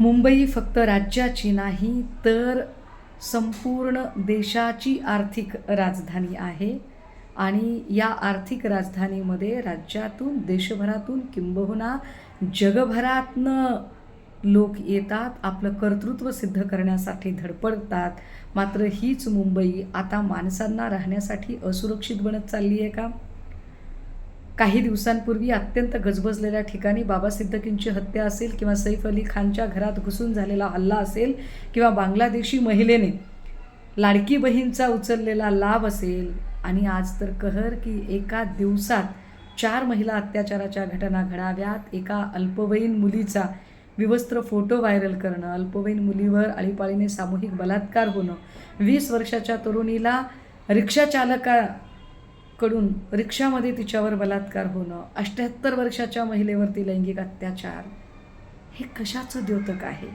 मुंबई फक्त राज्याची नाही तर संपूर्ण देशाची आर्थिक राजधानी आहे. आणि या आर्थिक राजधानीमध्ये राज्यातून देशभरातून किंबहुना जगभरातनं लोक येतात आपलं कर्तृत्व सिद्ध करण्यासाठी धडपडतात. मात्र हीच मुंबई आता माणसांना राहण्यासाठी असुरक्षित बनत चालली आहे का? काही दिवसांपूर्वी अत्यंत गजबजलेल्या ठिकाणी बाबा सिद्दकींची हत्या असेल किंवा सैफ अली खानच्या घरात घुसून झालेला हल्ला असेल किंवा बांगलादेशी महिलेने लाडकी बहीणचा उचललेला लाभ असेल. आणि आज तर कहर की एका दिवसात चार महिला अत्याचाराच्या घटना घडाव्यात. एका अल्पवयीन मुलीचा विवस्त्र फोटो व्हायरल करणं अल्पवयीन मुलीवर आळीपाळीने सामूहिक बलात्कार होणं. वीस वर्षाच्या तरुणीला रिक्षाचालका कडून रिक्षामध्ये तिच्यावर बलात्कार होणं अष्ट्याहत्तर वर्षाच्या महिलेवरती लैंगिक अत्याचार हे कशाचं द्योतक आहे?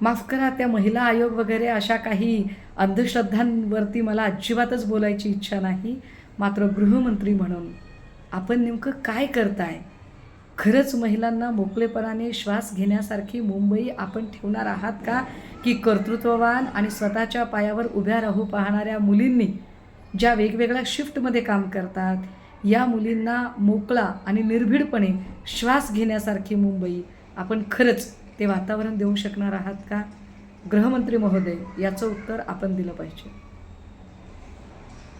माफ करा त्या महिला आयोग वगैरे अशा काही अंधश्रद्धांवरती मला अजिबातच बोलायची इच्छा नाही. मात्र गृहमंत्री म्हणून आपण नेमकं काय करताय? खरंच महिलांना मोकळेपणाने श्वास घेण्यासारखी मुंबई आपण ठेवणार आहात का? की कर्तृत्ववान आणि स्वतःच्या पायावर उभ्या राहू पाहणाऱ्या मुलींनी ज्या वेगवेगळ्या शिफ्टमध्ये काम करतात या मुलींना मोकळा आणि निर्भीडपणे श्वास घेण्यासारखी मुंबई आपण खरंच ते वातावरण देऊ शकणार आहात का? गृहमंत्री महोदय याचं उत्तर आपण दिलं पाहिजे.